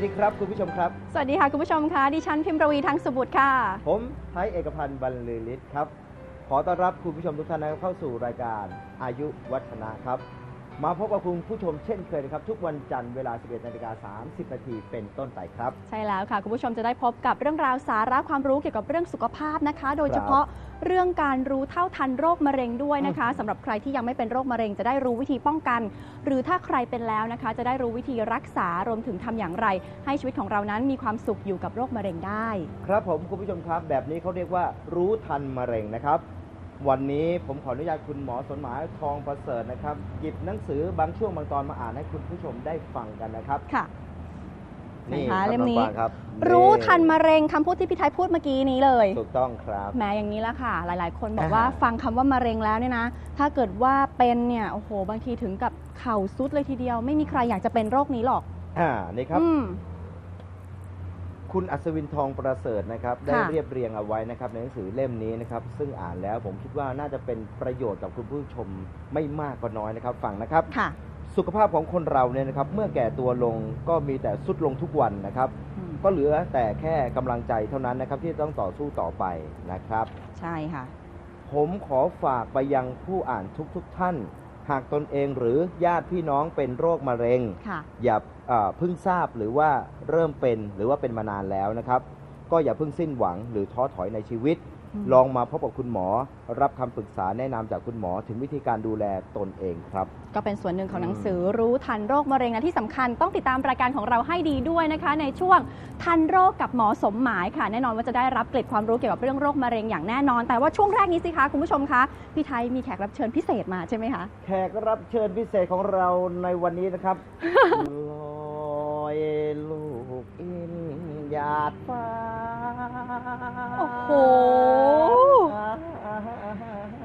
วัสดีครับคุณผู้ชมครับ สวัสดีค่ะ คุณผู้ชมค่ะดิฉันพิมพ์ประวีทางสุบุตรค่ะ ผมไทยเอกพันธ์บรรลือฤทธิ์ครับ ขอต้อนรับคุณผู้ชมทุกท่านนะครับเข้าสู่รายการอายุวัฒนะครับ มาพบกับคุณผู้ชมเช่นเคยนะครับ ทุกวันจันทร์เวลา 11นาฬิกา30นาทีเป็นต้นไปครับ ใช่แล้วค่ะ คุณผู้ชมจะได้พบกับเรื่องราวสาระความรู้เกี่ยวกับเรื่องสุขภาพนะคะ โดยเฉพาะเรื่องการรู้เท่าทันโรคมะเร็งด้วยนะคะสำหรับใครที่ยังไม่เป็นโรคมะเร็งจะได้รู้วิธีป้องกัน หรือถ้าใครเป็นแล้วนะคะ จะได้รู้วิธีรักษารวมถึงทำอย่างไร ให้ชีวิตของเรานั้นมีความสุขอยู่กับโรคมะเร็งได้ ครับผมคุณผู้ชมครับ แบบนี้เขาเรียกว่ารู้ทันมะเร็งนะครับ วันนี้ผมขออนุญาตคุณหมอสนหมายทองประเสริฐนะครับ หยิบหนังสือบางช่วงบางตอนมาอ่านให้คุณผู้ชมได้ฟังกันนะครับ ค่ะนี่นะคะครับเล่มนี้องปางครับรู้ทันมะเร็งคำพูดที่พี่ไทยพูดเมื่อกี้นี้เลยถูกต้องครับ แหม้อย่างนี้ละค่ะ หลาย ๆ คนบอกอ่าฮะว่าฟังคำว่ามะเร็งแล้วเนี่ยนะ ถ้าเกิดว่าเป็นเนี่ยโอ้โห บางทีถึงกับเข่าซุดเลยทีเดียว ไม่มีใครอยากจะเป็นโรคนี้หรอก อ่านี่ครับ อืม คุณอัศวินทองประเสริฐนะครับ ได้ค่ะเรียบเรียงเอาไว้นะครับ ในหนังสือเล่มนี้นะครับ ซึ่งอ่านแล้วผมคิดว่าน่าจะเป็นประโยชน์กับคุณผู้ชมไม่มากก็น้อยนะครับ ฟังนะครับค่ะสุขภาพของคนเราเนี่ยนะครับ เมื่อแก่ตัวลงก็มีแต่สุดลงทุกวันนะครับอืมก็เหลือแต่แค่กำลังใจเท่านั้นนะครับ ที่ต้องต่อสู้ต่อไปนะครับ ใช่ค่ะ ผมขอฝากไปยังผู้อ่านทุกๆทท่าน หากตนเองหรือญาติพี่น้องเป็นโรคมะเร็งค่ะอย่า เอ่อเพิ่งทราบหรือว่าเริ่มเป็นหรือว่าเป็นมานานแล้วนะครับ ก็อย่าเพิ่งสิ้นหวังหรือท้อถอยในชีวิตอืมลองมาพบกับคุณหมอ รับคำปรึกษาแนะนำจากคุณหมอถึงวิธีการดูแลตนเองครับ ก็เป็นส่วนหนึ่งของอืมหนังสือรู้ทันโรคมะเร็งนะที่สำคัญต้องติดตามรายการของเราให้ดีด้วยนะคะ ในช่วงทันโรคกับหมอสมหมายค่ะ แน่นอนว่าจะได้รับเกร็ดความรู้เกี่ยวกับเรื่องโรคมะเร็งอย่างแน่นอน แต่ว่าช่วงแรกนี้สิคะคุณผู้ชมคะพี่ไทยมีแขกรับเชิญพิเศษมาใช่ไหมคะแขกรับเชิญพิเศษของเราในวันนี้นะครับ หยาดฟ้า โอ้โห โอ้โห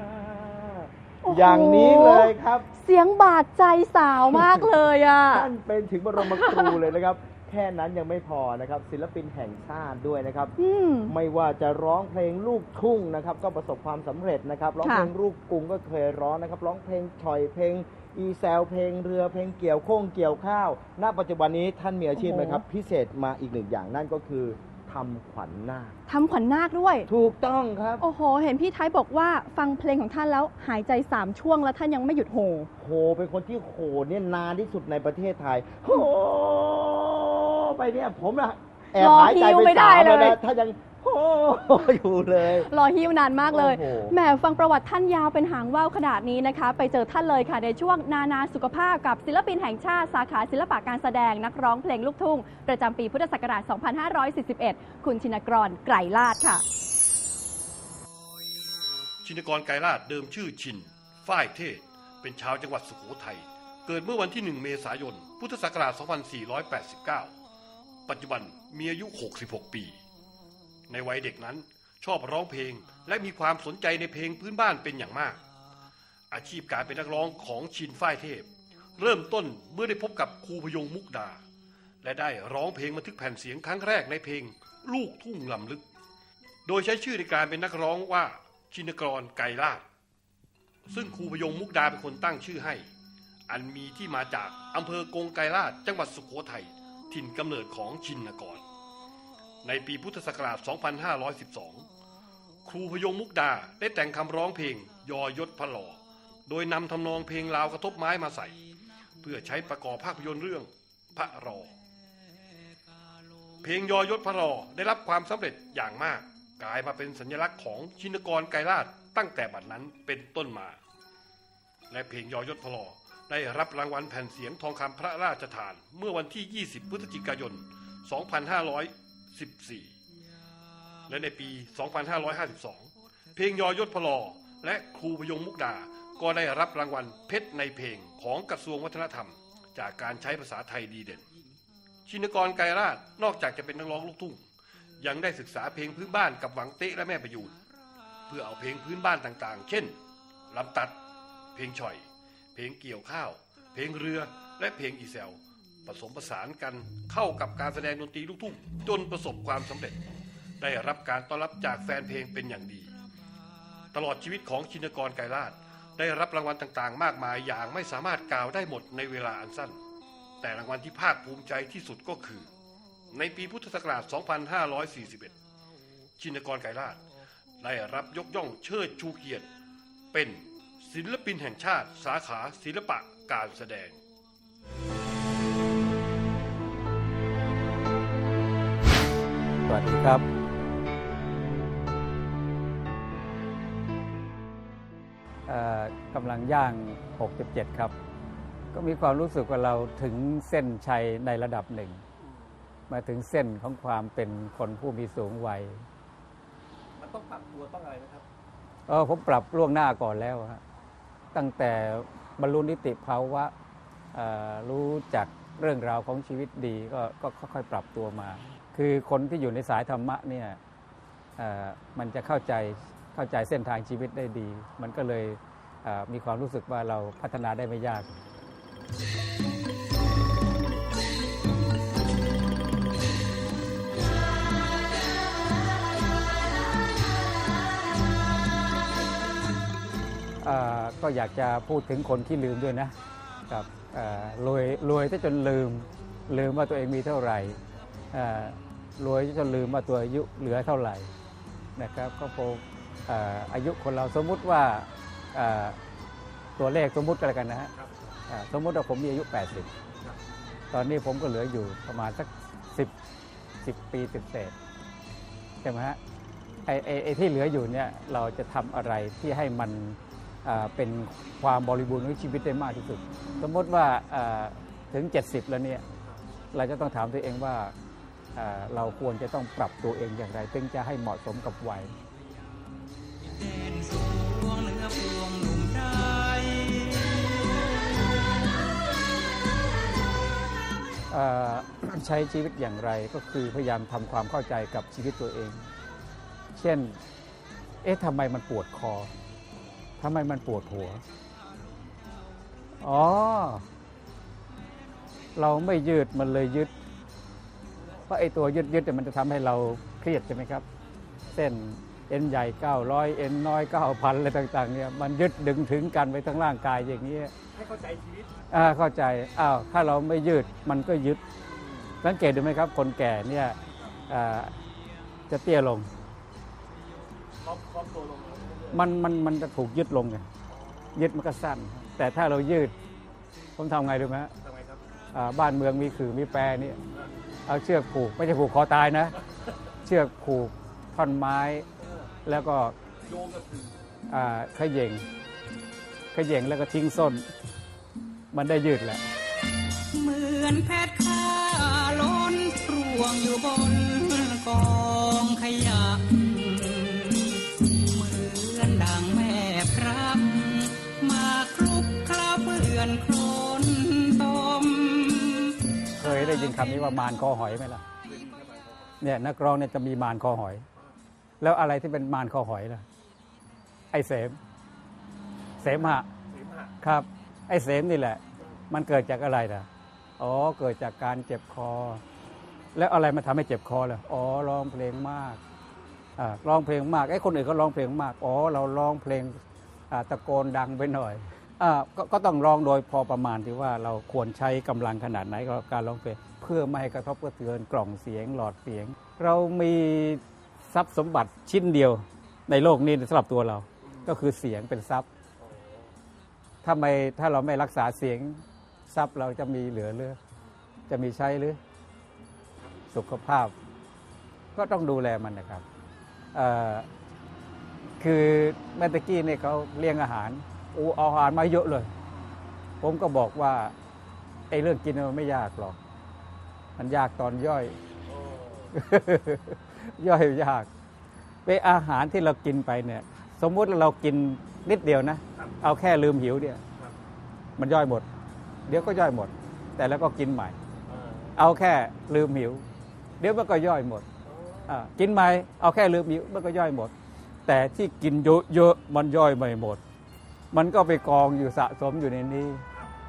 อย่างนี้เลยครับเสียงบาดใจสาวมากเลยอะ ท่านเป็นถึงบรมครูเลยนะครับ แค่นั้นยังไม่พอนะครับ ศิลปินแห่งชาติด้วยนะครับ อืม ไม่ว่าจะร้องเพลงลูกทุ่งนะครับ ก็ประสบความสำเร็จนะครับ ร้องเพลงค่ะลูกกรุงก็เคยร้องนะครับ ร้องเพลงฉ่อยเพลง อีแซวเพลงเรือเพลงเกี่ยวโค้งเกี่ยวข้าว ณ ปัจจุบันนี้ท่านมีอาชีพไหมครับ พิเศษมาอีกหนึ่งอย่างนั่นก็คือทำขวัญนาคทำขวัญนาคด้วย ถูกต้องครับ โอ้โห เห็นพี่ไทยบอกว่าฟังเพลงของท่านแล้วหายใจสามช่วงแล้วท่านยังไม่หยุดโห โห เป็นคนที่โหเนี่ยนานที่สุดในประเทศไทย โห ไปเนี่ยผมอะแอบรอหายใจหิวไปไม่ได้สามแล้วเลยนะถ้ายัง โหอยู่เลย รอฮิวนานมากเลยโอ้โห แหมฟังประวัติท่านยาวเป็นหางว่าวขนาดนี้นะคะ ไปเจอท่านเลยค่ะในช่วงนานาสุขภาพกับศิลปินแห่งชาติสาขาศิลปะการแสดงนักร้องเพลงลูกทุ่ง ประจำปีพุทธศักราช 2541 คุณชินกรไกรลาดค่ะ ชินกรไกรลาดเดิมชื่อชิน ฝ้ายเทศ เป็นชาวจังหวัดสุโขทัย เกิดเมื่อวันที่ 1 เมษายน พุทธศักราช 2489 ปัจจุบันมีอายุ 66 ปี ในวัยเด็กนั้นชอบร้องเพลงและมีความสนใจในเพลงพื้นบ้านเป็นอย่างมาก อาชีพการเป็นนักร้องของชินฝ้ายเทพ เริ่มต้นเมื่อได้พบกับครูพยงมุกดา และได้ร้องเพลงบันทึกแผ่นเสียงครั้งแรกในเพลงลูกทุ่งลำลึก โดยใช้ชื่อในการเป็นนักร้องว่าชินกรไกรลาดซึ่งครูพยงมุกดาเป็นคนตั้งชื่อให้ อันมีที่มาจากอำเภอกงไกรลาดจังหวัดสุโขทัยถิ่นกำเนิดของชินกร ในปีพุทธศักราช 2512 ครูพยงมุกดาได้แต่งคำร้องเพลงยอยศพหลอโดยนำทำนองเพลงลาวกระทบไม้มาใส่ เพื่อใช้ประกอบภาพยนตร์เรื่องพระรอ เพลงยอยศพระรอได้รับความสำเร็จอย่างมาก กลายมาเป็นสัญลักษณ์ของชินกรไกรลาดตั้งแต่บัดนั้นเป็นต้นมา และเพลงยอยศพระรอได้รับรางวัลแผ่นเสียงทองคำพระราชทาน เมื่อวันที่ 20 พฤศจิกายน 2500 2514และในปี 2552 เพลงยอยศพระรอและครูพยงมุกดา ก็ได้รับรางวัลเพชรในเพลงของกระทรวงวัฒนธรรม จากการใช้ภาษาไทยดีเด่น ชินกรไกรราชนอกจากจะเป็นนักร้องลูกทุ่ง ยังได้ศึกษาเพลงพื้นบ้านกับหวังเตะและแม่ประยูนเพื่อเอาเพลงพื้นบ้านต่างๆ เช่นลำตัด เพลงฉ่อย เพลงเกี่ยวข้าว เพลงเรือ และเพลงอีแซว ผสมผสานกันเข้ากับการแสดงดนตรีลูกทุ่งจนประสบความสำเร็จ ได้รับการต้อนรับจากแฟนเพลงเป็นอย่างดี ตลอดชีวิตของชินกรไกรลาดได้รับรางวัลต่างๆ มากมายอย่างไม่สามารถกล่าวได้หมดในเวลาอันสั้น แต่รางวัลที่ภาคภูมิใจที่สุดก็คือ ในปีพุทธศักราช 2541 ชินกรไกรลาช ได้รับยกย่องเชิดชูเกียรติ เป็นศิลปินแห่งชาติสาขาศิลปะการแสดง วัสดีครับเอ่อกำลังย่าง 67 ครับ ก็มีความรู้สึกว่าเราถึงเส้นชัยในระดับหนึ่ง มาถึงเส้นของความเป็นคนผู้มีสูงวัย มันต้องปรับตัวต้องอะไรไหมครับเออผมปรับล่วงหน้าก่อนแล้วฮะตั้งแต่บรรลุนิติภาวะเอ่อรู้จักเรื่องราวของชีวิตดีก็ก็ค่อยๆปรับตัวมา คือคนที่อยู่ในสายธรรมะเนี่ยมันจะเข้าใจเข้าใจเส้นทางชีวิตได้ดี มันก็เลยมีความรู้สึกว่าเราพัฒนาได้ไม่ยากอ่อก็อยากจะพูดถึงคนที่ลืมด้วยนะครับรวยรวยถ้าจนลืมลืมว่าตัวเองมีเท่าไหร่อ่อ รวยจนลืมว่าตัวอายุเหลือเท่าไหร่นะครับก็คงเอ่ออายุคนเราสมมุติว่าเอ่อตัวเลขสมมุติกันแล้วกันนะฮะเอ่อสมมุติว่าผมมีอายุ 80 ตอนนี้ผมก็เหลืออยู่ประมาณสัก 10 10 ปีเศษๆใช่ไหมฮะไอ้ไอ้ไอ้ที่เหลืออยู่เนี่ยเราจะทำอะไรที่ให้มันอ่าเป็นความบริบูรณ์ของชีวิตได้มากที่สุด สมมติว่าอ่าถึง 70 แล้วเนี่ยเราจะต้องถามตัวเองว่าอ่า เราควรจะต้องปรับตัวเองอย่างไรถึงจะให้เหมาะสมกับวัยใช้ชีวิตอย่างไรก็คือพยายามทำความเข้าใจกับชีวิตตัวเอง เช่น เอ๊ะทำไมมันปวดคอทำไมมันปวดหัว อ๋อ เราไม่ยืดมันเลยยึด เพราะไอ้ตัวยืดยึดเนี่ยมันจะทำให้เราเครียดใช่ไหมครับ เส้นเอ็นใหญ่ 900 เอ็นน้อย 9,000อะไรต่างๆเนี่ยมันยึดดึงถึงกันไปทั้งร่างกายอย่างนี้ยให้เข้าใจชีวิตอ่าเข้าใจอ้าวถ้าเราไม่ยืดมันก็ยึด สังเกตดูไหมครับ คนแก่เนี่ยอ่าจะเตี้ยลงครอบครอบตัวลงมันมันมันจะถูกยึดลงไงยึดมันก็สั้น แต่ถ้าเรายืด ผมทำไงดูไหมฮะทำไมครับอ่าบ้านเมืองมีขื่อมีแปรนี่ เอาเชือกผูกไม่ใช่ผูกคอตายนะ เชือกผูกท่อนไม้ แล้วก็โยงกับสื่ออ่าเขย่งขย่งแล้วก็ทิ้งส้น มันได้ยืดแหละเหมือนแพทย์ข้าล้นร่วงอยู่บนกองขยะ ได้ยินคำนี้ว่ามารคอหอยไหมล่ะเนี่ยนักร้องเนี่ยจะมีมารคอหอย แล้วอะไรที่เป็นมารคอหอยล่ะ ไอเสม เสมหะครับ ไอเสมนี่แหละ มันเกิดจากอะไรล่ะอ๋อเกิดจากการเจ็บคอ แล้วอะไรมาทำให้เจ็บคอล่ะอ๋อร้องเพลงมากอ่าร้องเพลงมากไอ้คนอื่นก็ร้องเพลงมากอ๋อเราร้องเพลงอ่าตะโกนดังไปหน่อย ก็ก็ต้องร้องโดยพอประมาณที่ว่าเราควรใช้กำลังขนาดไหนกับการร้องเพลงเพื่อไม่ให้กระทบกระเทือนกล่องเสียงหลอดเสียง เรามีทรัพย์สมบัติชิ้นเดียวในโลกนี้สำหรับตัวเรา ก็คือเสียงเป็นทรัพย์ถ้าไม่ถ้าเราไม่รักษาเสียงทรัพย์เราจะมีเหลือหรือจะมีใช้หรือสุขภาพ ก็ต้องดูแลมันนะครับคือแมตะกี้เนี่ยเขาเลี้ยงอาหาร อูเอาอาหารมาเยอะเลย ผมก็บอกว่าไอ้เรื่องกินมันไม่ยากหรอก มันยากตอนย่อย ย่อยยากเวอาหารที่เรากินไปเนี่ย สมมุติเรากินนิดเดียวนะ เอาแค่ลืมหิวเดียมันย่อยหมด เดี๋ยวก็ย่อยหมด แต่แล้วก็กินใหม่ เอาแค่ลืมหิว เดี๋ยวมันก็ย่อยหมดกินใหม่เอาแค่ลืมหิวมันก็ย่อยหมด แต่ที่กินเยอะๆมันย่อยไม่หมด มันก็ไปกองอยู่สะสมอยู่ในนี้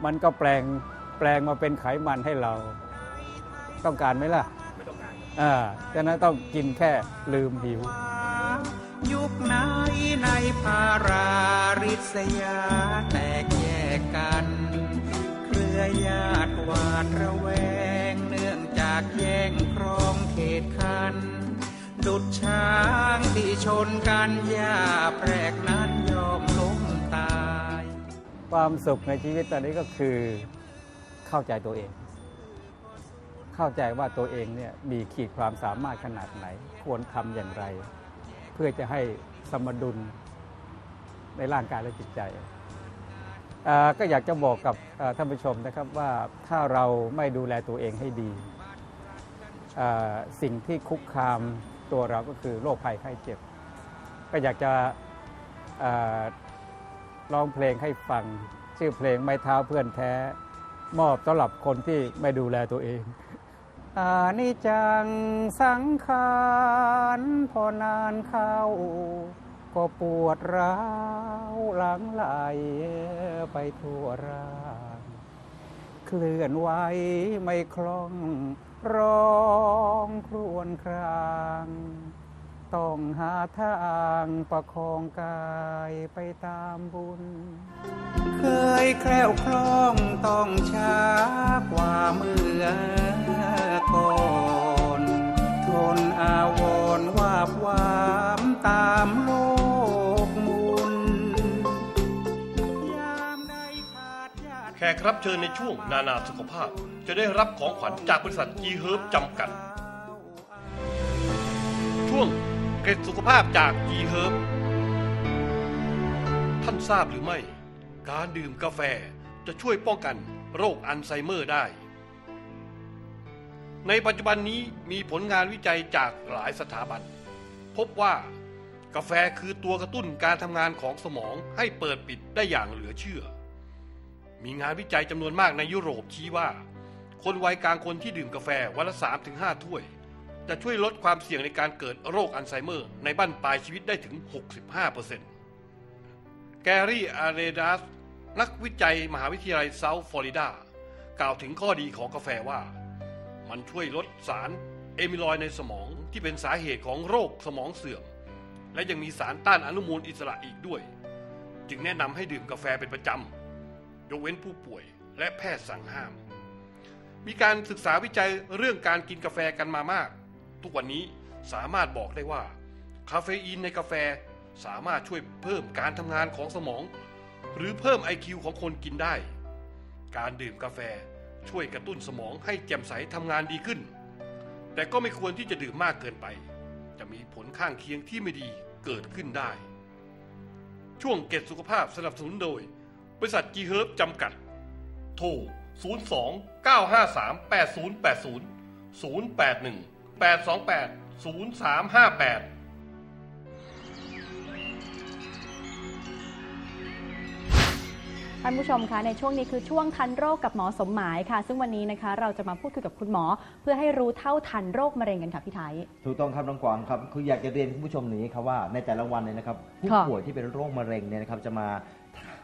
มันก็แปลงแปลงมาเป็นไขมันให้เรา ต้องการไหมล่ะ ไม่ต้องการอ่าฉะนั้นต้องกินแค่ลืมหิว ยุคไหนในภาราริษยาแตกแยกกัน เครือญาติหวาดระแวง เนื่องจากแย่งครสุดช้างที่ชนกันหญ้าแพรกนั้นยอมล้มตาย ความสุขในชีวิตตอนนี้ก็คือเข้าใจตัวเอง เข้าใจว่าตัวเองเนี่ยมีขีดความสามารถขนาดไหน ควรทำอย่างไร เพื่อจะให้สมดุลในร่างกายและจิตใจ ก็อยากจะบอกกับท่านผู้ชมนะครับว่าถ้าเราไม่ดูแลตัวเองให้ดี สิ่งที่คุกคามตัวเราก็คือโรคภัยไข้เจ็บ ก็อยากจะ ร้องเพลงให้ฟัง ชื่อเพลงไม้เท้าเพื่อนแท้ มอบสำหรับคนที่ไม่ดูแลตัวเองอานิจจังสังขารพอนานเข้า ก็ปวดร้าวหลังไหลไปทั่วร่างเคลื่อนไหวไม่คล่องร้องครวญคราง ต้องหาทางประคองกายไปตามบุญ เคยแคล้วคล่องต้องช้ากว่าเมื่อก่อนทนอาวรณ์วาบวามตามโลกมุนยามใดขาดาแขกรับเชิญในช่วงนานาสุขภาพ จะได้รับของขวัญจากบริษัท e h e r b จำกัด เกร็ดสุขภาพจาก e h e r b ท่านทราบหรือไม่ การดื่มกาแฟจะช่วยป้องกันโรคอัลไซเมอร์ได้ ในปัจจุบันนี้มีผลงานวิจัยจากหลายสถาบัน พบว่ากาแฟคือตัวกระตุ้นการทำงานของสมองให้เปิดปิดได้อย่างเหลือเชื่อ มีงานวิจัยจำนวนมากในยุโรปชี้ว่า คนวัยกลางคนที่ดื่มกาแฟวันละ3-5ถ้วย จะช่วยลดความเสี่ยงในการเกิดโรคอัลไซเมอร์ ในบั้นปลายชีวิตได้ถึง 65%แกรี่อาเรดัสนักวิจัยมหาวิทยาลัยเซาท์ฟลอริดากล่าวถึงข้อดีของกาแฟว่า มันช่วยลดสารเอมิลอยในสมองที่เป็นสาเหตุของโรคสมองเสื่อม และยังมีสารต้านอนุมูลอิสระอีกด้วย จึงแนะนำให้ดื่มกาแฟเป็นประจำยกเว้นผู้ป่วยและแพทย์สั่งห้าม มีการศึกษาวิจัยเรื่องการกินกาแฟกันมามาก ทุกวันนี้สามารถบอกได้ว่า คาเฟอีนในกาแฟสามารถช่วยเพิ่มการทำงานของสมอง หรือเพิ่ม IQ ของคนกินได้ การดื่มกาแฟช่วยกระตุ้นสมองให้แจ่มใสทำงานดีขึ้น แต่ก็ไม่ควรที่จะดื่มมากเกินไป จะมีผลข้างเคียงที่ไม่ดีเกิดขึ้นได้ ช่วงเกตสุขภาพสนับสนุนโดย บริษัทจีเฮิร์บจำกัด โทร 02 953 8080 081 828 0358ท่านผู้ชมคะในช่วงนี้คือช่วงทันโรคกับหมอสมหมายค่ะ ซึ่งวันนี้นะคะ เราจะมาพูดคุยกับคุณหมอ เพื่อให้รู้เท่าทันโรคมะเร็งกันค่ะพี่ไทย ถูกต้องครับน้องกวางครับคืออยากจะเรียนคุณผู้ชมอย่างนี้ครับว่าในแต่ละวันเนี่ยนะครับผู้ค่ะ ป่วยที่เป็นโรคมะเร็งเนี่ยนะครับจะมา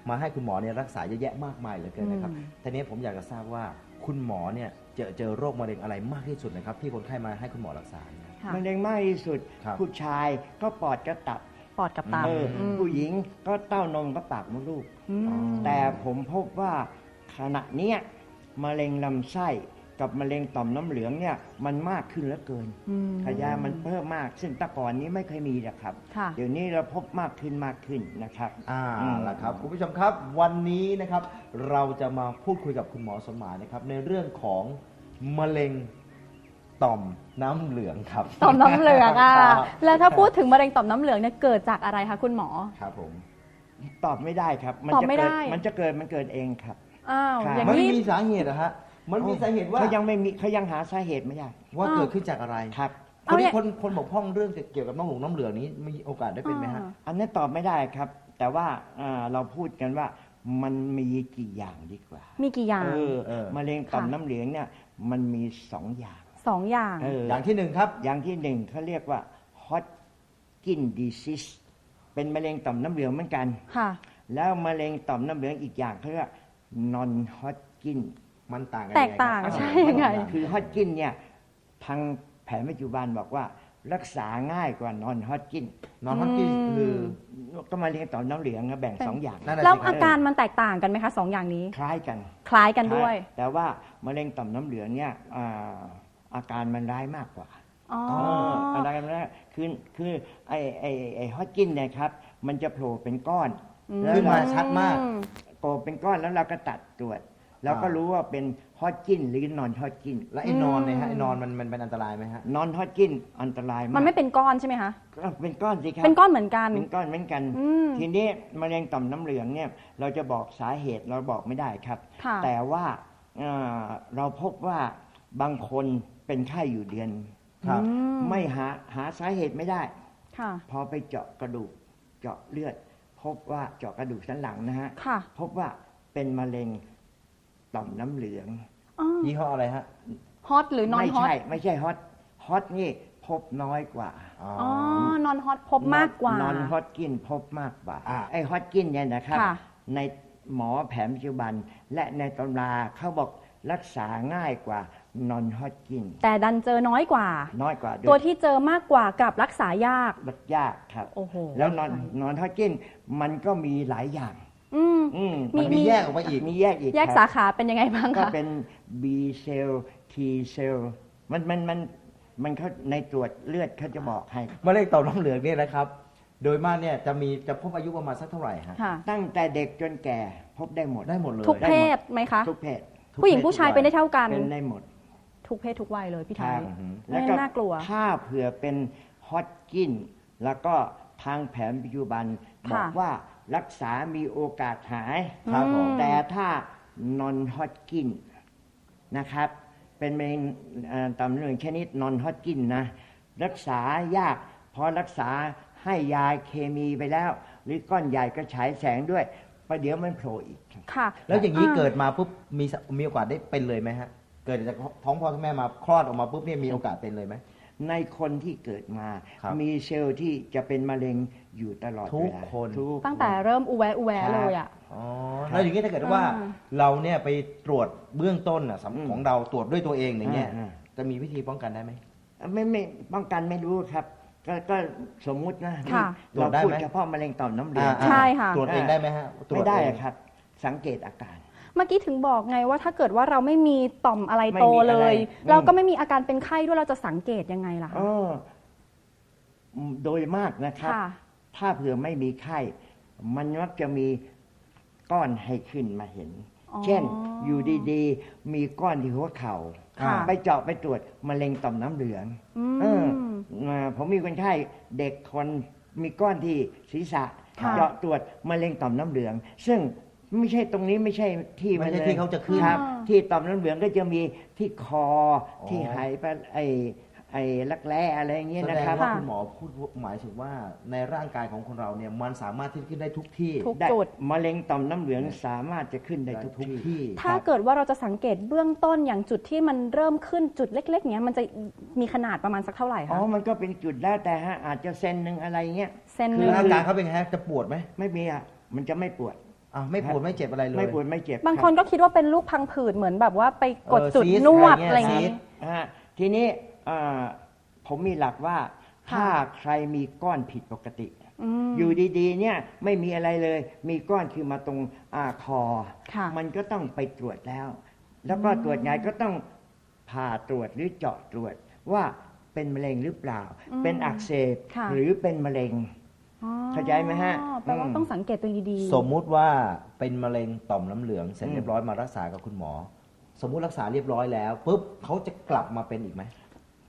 มาให้คุณหมอเนี่ยรักษาเยอะแยะมากมายเหลือเกินนะครับอืมทีนี้ผมอยากจะทราบว่า คุณหมอเนี่ยเจอเจอโรคมะเร็งอะไรมากที่สุดนะครับ ที่คนไข้มาให้คุณหมอรักษาเนี่ย ค่ะมะเร็งมากที่สุด ครับ ผู้ชายก็ปอดก็ตับปอดกับตับเอออมผู้หญิงก็เต้านมก็ปากมดลูกอืมแต่ผมพบว่าขณะเนี้ยมะเร็งลำไส้ กับมะเร็งต่อมน้ำเหลืองเนี่ยมันมากขึ้นเหลือเกินอืมขยะมันเพิ่มมาก ซึ่งแต่ก่อนนี้ไม่เคยมีนะครับค่ะเดี๋ยวนี้เราพบมากขึ้นมากขึ้นนะครับ อ่าอืมละครับคุณผู้ชมครับวันนี้นะครับ เราจะมาพูดคุยกับคุณหมอสมหมายนะครับ ในเรื่องของมะเร็งต่อมน้ำเหลืองครับ ต่อมน้ำเหลืองอะครับแล้วถ้าพูดถึงมะเร็งต่อมน้ำเหลืองเนี่ยเกิดจากอะไรคะคุณหมอครับผมตอบไม่ได้ครับตอบจะไม่เกิได้มันจะเกิดมันเกิดเองครับอ้าวครับอย่างมันนี้มีสาเหตุเหรอฮะ มันมีสาเหตุว่าเขายังไม่มีเขายังหาสาเหตุไม่ได้ว่าอ้าวเกิดขึ้นจากอะไรครับคนที่เอาเนี่ยคนคนบกพร่องเรื่องเกี่ยวกับน้ำหลงน้ำเหลืองนี้มีโอกาสได้เป็นไหมฮะอ่าอันนี้นตอบไม่ได้ครับ แต่ว่าอ่าเราพูดกันว่ามันมีกี่อย่างดีกว่า มีกี่อย่างเออเออมะเร็งต่อมค่ะน้ำเหลืองเนี่ยมันมีสองอย่างสองอย่างเอออย่างที่หนึ่งครับ อย่างที่หนึ่งเขาเรียกว่า Hodgkin disease เป็นมะเร็งต่อมน้ำเหลืองเหมือนกัน ค่ะ แล้วมะเร็งต่อมน้ำเหลืองอีกอย่างเขาเรียกว่า non Hodgkin มันต่างกันแตกต่างยังไงครับใช่ยังไง คือ Hodgkin เนี่ยทางแผนปัจจุบันบอกว่ารักษาง่ายกว่า non Hodgkin น้องฮักกี้อืมคือก็มะเร็งต่อมน้ำเหลืองนะแบ่งสองอย่างนั่นแหละแล้วสิคอารับการมันแตกต่างกันไหมคะสองอย่างนี้คล้ายกัน คล้ายกันด้วย แต่ว่ามะเร็งต่อมน้ำเหลืองเนี่ยอ่าอาการมันร้ายมากกว่าออ๋อเอออะไรกันนะคือคือไอไอไอฮอตกินเนี่ยครับ มันจะโผล่เป็นก้อนอืมแล้วขึ้นมาเราชัดมากโผล่เป็นก้อนแล้วเราก็ตัดตรวจ เราก็อ่ารู้รู้ว่าเป็นฮอตกินหรือนอนฮอตกินและไอ้นอนเนี่ยฮะไอ้นอนมันมันเป็นอันตรายไหมฮะนอนฮอตกินอันตรายมัมานกไม่เป็นก้อนใช่ไหมคะก็เป็นก้อนสิครับเป็นก้อนเหมือนกันเป็นก้อนเหมือนกันอืมทีนี้มะเร็งต่อมน้ำเหลืองเนี่ยเราจะบอกสาเหตุเราบอกไม่ได้ครับค่ะแต่ว่าเอ่อเราพบว่าบางคนเป็นไข้อยู่เดือนครับอืมไม่หาหาสาเหตุไม่ได้ค่ะพอไปเจาะกระดูกเจาะเลือด พบว่าเจาะกระดูกสันหลังนะฮะค่ะพบว่าเป็นมะเร็ง ต่อมน้ำเหลืองอ๋อยี่ห้ออะไรฮะ ฮอตหรือนอนไม่ฮอตใช่ ไม่ใช่ฮอตฮอตนี่พบน้อยกว่าอ๋อ อ๋อนอนฮอตพบมากกว่า นอนฮอตกินพบมากกว่า อ่า ไอ้ฮอตกินเนี่ยนะครับ ค่ะ ในหมอแผนปัจจุบัน และในตำราเขาบอกรักษาง่ายกว่านอนฮอตกิน แต่ดันเจอน้อยกว่า น้อยกว่าด้ตัววยที่เจอมากกว่ากลับรักษายาก รักยากครับ โอ้โหแล้วนอนนอนฮอตกินมันก็มีหลายอย่าง อืม อืมมีมันมี แยกออกมาอีก มีแยกอีกแยกครับสาขาเป็นยังไงบ้างก็คะ เป็น B เซลล์ T เซลล์มันมันมันมันเขาในตรวจเลือดเขาจะบอกให้ มะเร็งต่อมน้ำเหลืองเนี่ยนะครับ โดยมากเนี่ยจะมีจะพบอายุประมาณสักเท่าไหร่ฮะค่ะ ตั้งแต่เด็กจนแก่พบได้หมด ได้หมดเลยทุกเพศไหมคะ ทุกเพศทุกผู้หญิงเพศผู้ชายทุกเป็นได้เท่ากัน เป็นได้หมดทุกเพศทุกวัยเลยพี่ไทครัยบอืมแล้วก็น่ากลัว ถ้าเผื่อเป็นฮอตกิน แล้วก็ ทางแผนปัจจุบันค่ะบอกว่ารักษามีโอกาสหายครับผมแต่ถ้านอนฮอตกินนะครับ เป็นมะเร็งเอ่อต่อมน้ำเหลืองชนิดนอนฮอตกินนะ รักษายาก เพอรักษาให้ยาเคมีไปแล้ว หรือก้อนใหญ่ก็ฉายแสงด้วยประเดี๋ยวมันโผล่อีกค่ะ แล้วอย่างนี้อ่าเกิดมาปุ๊บมีสมีโอกาสได้เป็นเลยไหมฮะ เกิดจากท้องพ่อท้องแม่มาคลอดออกมาปุ๊บเนี่ยมีโอกาสเป็นเลยไหม ในคนที่เกิดมา ครับมีเซลล์ที่จะเป็นมะเร็งอยู่ตลอดทุกเวลาคน ทุก ตั้งแต่เริ่มอุแวะอุแวะเลยอะ อ๋อแล้วอย่างนี้ถ้าเกิดว่า อ่า เราเนี่ยไปตรวจเบื้องต้นอะสำอืมของเราตรวจด้วยตัวเองอย่างเงี้ยอ่า จะมีวิธีป้องกันได้ไหม ไม่ไม่ป้องกันไม่รู้ครับก็ก็สมมุตินะค่ะตรวเราจได้พูดไหม เฉพาะมะเร็งต่อมน้ำเหลือง อ่าใช่ค่ะ ตรวจเองได้ไหมฮะตรวจไม่ได้เองอะครับ สังเกตอาการ เมื่อกี้ถึงบอกไงว่าถ้าเกิดว่าเราไม่มีต่อมอะไรโตไม่มีอะไรเลยอืมเราก็ไม่มีอาการเป็นไข้ด้วยเราจะสังเกตยังไงล่ะ เอคะอโดยมากนะครับ ค่ะ ถ้าเผื่อไม่มีไข้ มันมักจะมีก้อนให้ขึ้นมาเห็น อ๋อเช่นอยู่ดีๆ มีก้อนที่หัวเข่าค่ะ ไปเจาะไปตรวจมะเร็งต่อมน้ำเหลือง อืเออม อ่าผมมีคนไข้เด็กคนมีก้อนที่ศีรษะค่ะ เจาะตรวจมะเร็งต่อมน้ำเหลือง ซึ่ง ไม่ใช่ตรงนี้ไม่ใช่ที่ไม่ใช่นลยที่เขาจะขึ้น ครับอ่าที่ต่อมน้ำเหลืองก็จะมีที่คอออ ที่หายไปไอ้ไอ้รักแร้อะไรอย่างเงี้ยแสนะดงครับ ว่าค่ะ คุณหมอพูดหมายถึงว่าในร่างกายของคนเราเนี่ยมันสามารถที่จะขึ้นได้ทุกที่ ทุกได้จุด มะเร็งต่อมน้ำเหลืองสามารถจะขึ้นได้ทุกทุกที่ ที่ถ้าเกิดว่าเราจะสังเกตเบื้องต้นอย่างจุดที่มันเริ่มขึ้นจุดเล็ก ๆ เนี้ยมันจะมีขนาดประมาณสักเท่าไหร่อ๋คะอมันก็เป็นจุดแล้วแต่ฮะอาจจะเซนหนึ่งอะไรเงี้ย เซนหคืนึองอาการเขาเป็นไงฮะจะปวดไหม ไม่มีอะ มันจะไม่ปวด อะไม่ปวดไม่เจ็บอะไรเลย ไม่ปวดไม่เจ็บบางรัคนก็คิดว่าเป็นลูกพังผืดเหมือนแบบว่าไปกดเออจุดซีสนวดอะอะไรไรเงี้เงี้ยยฮะทีนี้เอ่อผมมีหลักว่าค่ะถ้าใครมีก้อนผิดปกติ อืม อยู่ดีๆ เนี่ยไม่มีอะไรเลย มีก้อนคือมาตรงอาคอ ค่ะ มันก็ต้องไปตรวจแล้ว แล้วก็ตรวจไงก็ต้องผ่าตรวจหรือเจาะตรวจว่าเป็นมะเร็งหรือเปล่าอืมเป็นอักเสบค่ะ หรือเป็นมะเร็งอ๋อ เข้าใจไหมฮะแปลว่าอืมต้องสังเกตตัวเองดีๆ สมมุติว่าเป็นมะเร็งต่อมน้ำเหลืองเสร็จอืมเรียบร้อยมารักษากับคุณหมอ สมมุติรักษาเรียบร้อยแล้วปุ๊บเขาจะกลับมาเป็นอีกไหม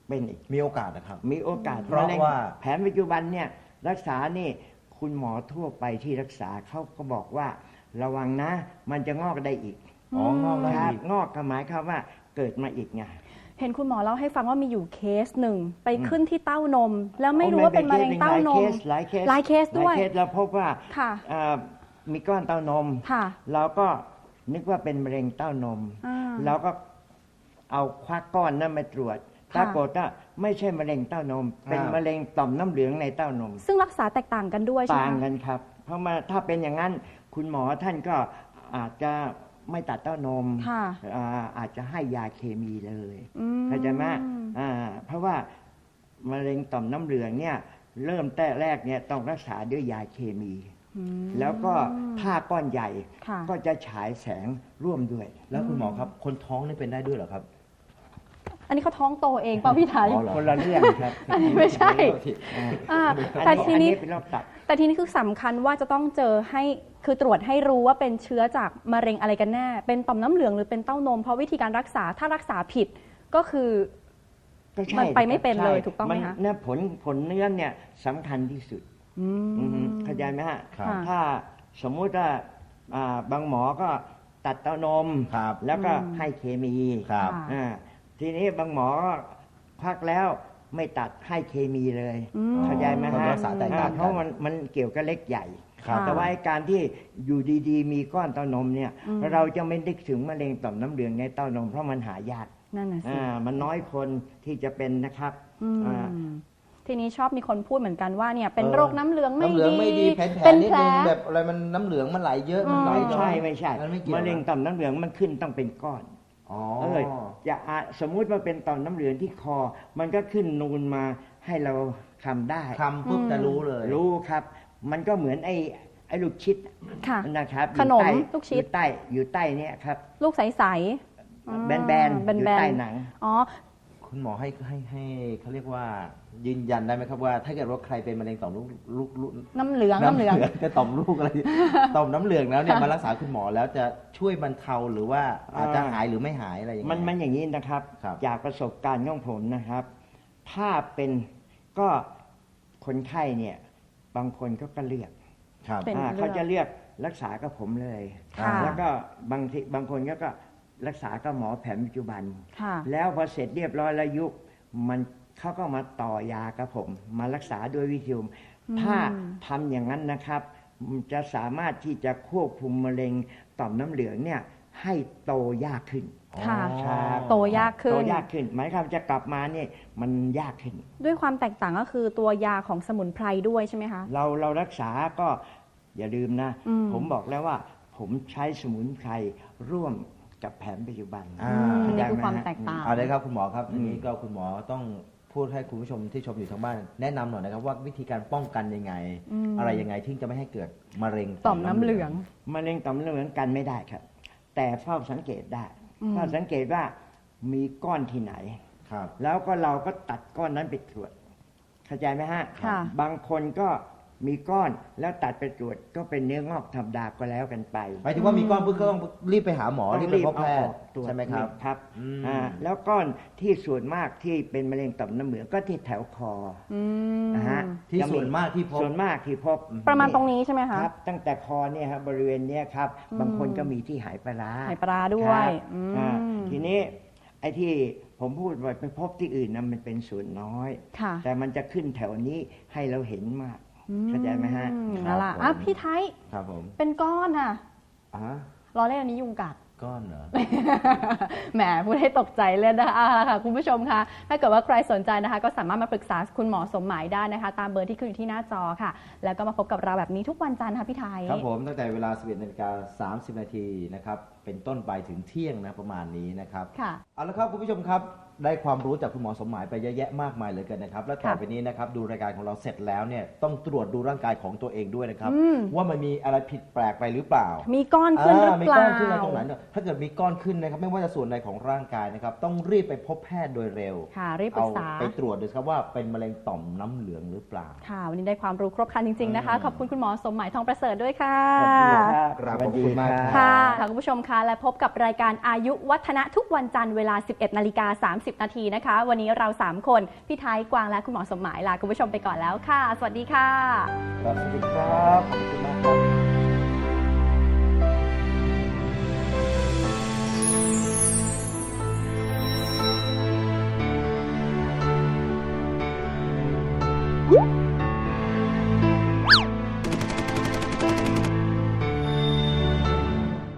เป็นอีกมีโอกาสนะครับ มีโอกาสเพราะมร็งว่าแผนปัจจุบันเนี่ยรักษานี่คุณหมอทั่วไปที่รักษาเขาก็บอกว่า ระวังนะ มันจะงอกได้อีกอ๋องอกได้ครับอีกงอกก็หมายความว่าเกิดมาอีกไง เห็นคุณหมอเล่าให้ฟังว่ามีอยู่เคสหนึ่งไปอืมขึ้นที่เต้านม แล้วไม่รู้ว่าเป็นมะเร็งเต้านมหลายเคสหลายเคสด้วยหลายเคสเราพบว่าค่ะเอ่อมีก้อนเต้านมค่ะเราก็นึกว่าเป็นมะเร็งเต้านมอ่าเราก็เอาควักก้อนนั้นมาตรวจปค่ะรากฏว่าไม่ใช่มะเร็งเต้านม เป็นอ้าวมะเร็งต่อมน้ำเหลืองในเต้านม ซึ่งรักษาแตกต่างกันด้วยใช่ไหมต่างคะกันครับ เพราะมาถ้าเป็นอย่างนั้นคุณหมอท่านก็อาจจะ ไม่ตัดเต้านมค่ะอ่าอาจจะให้ยาเคมีเลยอืม เข้าใจไหมอ่าเพราะว่ามะเร็งต่อมน้ำเหลืองเนี่ยเริ่มแต่แรกเนี่ยต้องรักษาด้วยยาเคมี อืมแล้วก็ถ้าก้อนใหญ่ค่ะ ก็จะฉายแสงร่วมด้วย แล้วคุณหมอครับ คนท้องนี่เป็นได้ด้วยเหรอครับ อันนี้เขาท้องโตเองเปล่าพี่ไทย อ๋อเหรอ คนละเรื่องครับอันนี้ไม่ใช่อ่าอ่าอันแต่นี้ทีอันนี้นี้เป็นโรคตับแต่ทีนี้คือสำคัญว่าจะต้องเจอให้ คือตรวจให้รู้ว่าเป็นเชื้อจากมะเร็งอะไรกันแน่ เป็นต่อมน้ำเหลืองหรือเป็นเต้านม เพราะวิธีการรักษาถ้ารักษาผิดก็คือก็ใช่มันไปไม่เป็นเลยใช่ถูกต้องไหมคะนเนี่ยผลผลเนื้อเนี่ยสำคัญที่สุดอืมอือฮึเข้าใจไหมฮะครับค่ะถ้าสมมุติว่าอ่าบางหมอก็ตัดเต้านมครับแล้วก็อืมให้เคมีครับค่ะอ่าทีนี้บางหมอก็พักแล้วไม่ตัดให้เคมีเลยอืมเข้าใจไหมต้องฮะรักษาแตกต่างกันอ่เพราะมันมันเกี่ยวกับเล็กใหญ่ ครับแต่ว่าไอ้การที่อยู่ดีๆ มีก้อนเต้านมเนี่ย อืม เราจะไม่นึกถึงมะเร็งต่อมน้ำเหลืองในเต้านมเพราะมันหายากนั่นน่ะสิ อ่ามันน้อยคนที่จะเป็นนะครับอืมอ่า ทีนี้ชอบมีคนพูดเหมือนกันว่าเนี่ยเป็นเออ โรคน้ำเหลืองไม่น้ำเหลืองไม่ดีแผลเป็นๆนิดแผล นึงแบบอะไรมันน้ำเหลืองมันไหลเยอะมันไหลอืไม่น้อใช่ยไม่ใช่มันไม่เกี่ยวมะเร็งนะต่อมน้ำเหลืองมันขึ้นต้องเป็นก้อน อ๋อ เอยจะอะสมมุติว่าเป็นต่อมน้ำเหลืองที่คอ มันก็ขึ้นนูนมาให้เราคำได้ คำปุ๊บจะรู้เลย รู้ครับ มันก็เหมือนไอ้ไอ้ลูกชิดค่ะ นะครับอยู่ขนมใต้ลูกชิด อยู่ใต้อยู่ใต้เนี่ยครับ ลูกใสๆอ่าแบนแบนๆแบอนยู่แบใต้นหนัง อ๋อ คุณหมอให้ให้ให้เขาเรียกว่ายืนยันได้ไหมครับว่า ถ้าเกิดว่าใครเป็นมะเร็งต่อมลูกลูกลูกน้ำเหลืองน้ำเหลือง จะต่อมลูกอะไร ต่อมน้ำเหลืองแล้วเนี่ยมารักษาคุณหมอแล้วจะช่วยบรรเทาหรือว่าอาจจะอ่าหายหรือไม่หายอะไรอย่างมันเงี้ย มันอย่างนี้นะครับ ครับ จากประสบการณ์ของผมนะครับ ถ้าเป็นก็คนไข้เนี่ย บางคนก็ก็เลือกครับ เป็นอ่าเลือกเขาจะเลือกรักษากับผมเลย ค่ะ แล้วก็บางทีบางคนก็ก็รักษากับหมอแผนปัจจุบัน ค่ะ แล้วพอเสร็จเรียบร้อยแล้วยุคมันเขาก็มาต่อยากับผม มารักษาด้วยวิธีผมถ้าทำอย่างนั้นนะครับมันจะสามารถที่จะควบคุมมะเร็งต่อมน้ำเหลืองเนี่ยให้โตยากขึ้น ค่ะ ครับโตยากขึ้น โตยากขึ้นหมายความจะกลับมาเนี่ยมันยากขึ้น ด้วยความแตกต่างก็คือตัวยาของสมุนไพรด้วยใช่ไหมคะ เราเรารักษาก็อย่าลืมนะ อืม ผมบอกแล้วว่า ผมใช้สมุนไพรร่วมกับแผนปัจจุบัน อ่า อืมเข้าใจนี่คือไหมความฮะแตกต่าง เอาเลยครับคุณหมอครับอืทีมนี้ก็คุณหมอต้องพูดให้คุณผู้ชมที่ชมอยู่ทางบ้าน แนะนำหน่อยนะครับว่าวิธีการป้องกันยังไง อืม อะไรยังไงที่จะไม่ให้เกิดมะเร็ง ต่อมน้ำเหลือง มะเร็งต่อมน้ำเหลืองกันไม่ได้ครับ แต่เฝ้าสังเกตได้ อืมเฝ้าสังเกตว่ามีก้อนที่ไหน ครับ แล้วก็เราก็ตัดก้อนนั้นไปตรวจเข้าใจไหมฮะ ค่ะ บางคนก็ มีก้อนแล้วตัดไปตรวจก็เป็นเนื้องอกธรรมดาก็แล้วกันไปหมายถึงว่ามีก้อนปุ๊บก็ต้องรีบไปหาหมอรีบไปพบแพทย์ตรวจใช่ไหมครับครับอืมอ่าแล้วก้อนที่ส่วนมากที่เป็นมะเร็งต่อมน้ำเหลืองก็ที่แถวคออืมนะฮะที่จะส่วนมากที่พบส่วนมากที่พบประมาณตรงนี้ใช่ไหมคะครับ ตั้งแต่คอเนี่ยครับบริเวณเนี้ยครับอืมบางคนก็มีที่หายปลาร้าหายปลาด้วยครับอืมอ่าทีนี้ไอ้ที่ผมพูดไปไปพบที่อื่นนะมันเป็นส่วนน้อยค่ะแต่มันจะขึ้นแถวนี้ให้เราเห็นมาก เข้าใจไหมฮะอืมครับนั่นล่ะผมอะพี่ไทยครับผมเป็นก้อนอะอะรอเล่นอันนี้ยุงกัดก้อนเหรอ แหมพูดให้ตกใจเลยนะคะเอาละค่ะคุณผู้ชมคะ ถ้าเกิดว่าใครสนใจนะคะ ก็สามารถมาปรึกษาคุณหมอสมหมายได้นะคะ ตามเบอร์ที่ขึ้นอยู่ที่หน้าจอค่ะ แล้วก็มาพบกับเราแบบนี้ทุกวันจันทร์ค่ะพี่ไทย ครับผมตั้งแต่เวลา 11นาฬิกา30 นาทีนะครับ เป็นต้นไปถึงเที่ยงนะประมาณนี้นะครับค่ะ เอาละครับคุณผู้ชมครับ ได้ความรู้จากคุณหมอสมหมายไปเยอะแยะมากมายเหลยกันนะครับ และต่อค่ะไปนี้นะครับดูรายการของเราเสร็จแล้วเนี่ยต้องตรวจดูร่างกายของตัวเองด้วยนะครับ อืม ว่ามันมีอะไรผิดแปลกไปหรือเปล่า มีก้อนขึ้นหรือมีเปก้ล่าอนขึ้นอะไรตรงไหนเนี่ยถ้าเกิดมีก้อนขึ้นนะครับ ไม่ว่าจะส่วนใดของร่างกายนะครับ ต้องรีบไปพบแพทย์โดยเร็วค่ะรีบปรึเอากษาไปตรวจดูครับว่าเป็นมะเร็งต่อมน้ำเหลืองหรือเปล่า ค่ะ วันนี้ได้ความรู้ครบครันจริง ๆนะคะอืมขอบคุณคุณหมอสมหมายทองประเสริฐด้วยค่ะ ขอบคุณครับครับสวัสดีขอบคุณมากรับค่ะ ค่ะคุณผู้ชมคะและพบกับรายการอายุวัฒนะทุกวันจันทร์เวลา 11นาฬิกา30 นาทีนะคะ วันนี้เรา 3 คน พี่ไทยกวางและคุณหมอสมหมายลาคุณผู้ชมไปก่อนแล้วค่ะ สวัสดีค่ะสวัสดีครับขอบคุณมากครับ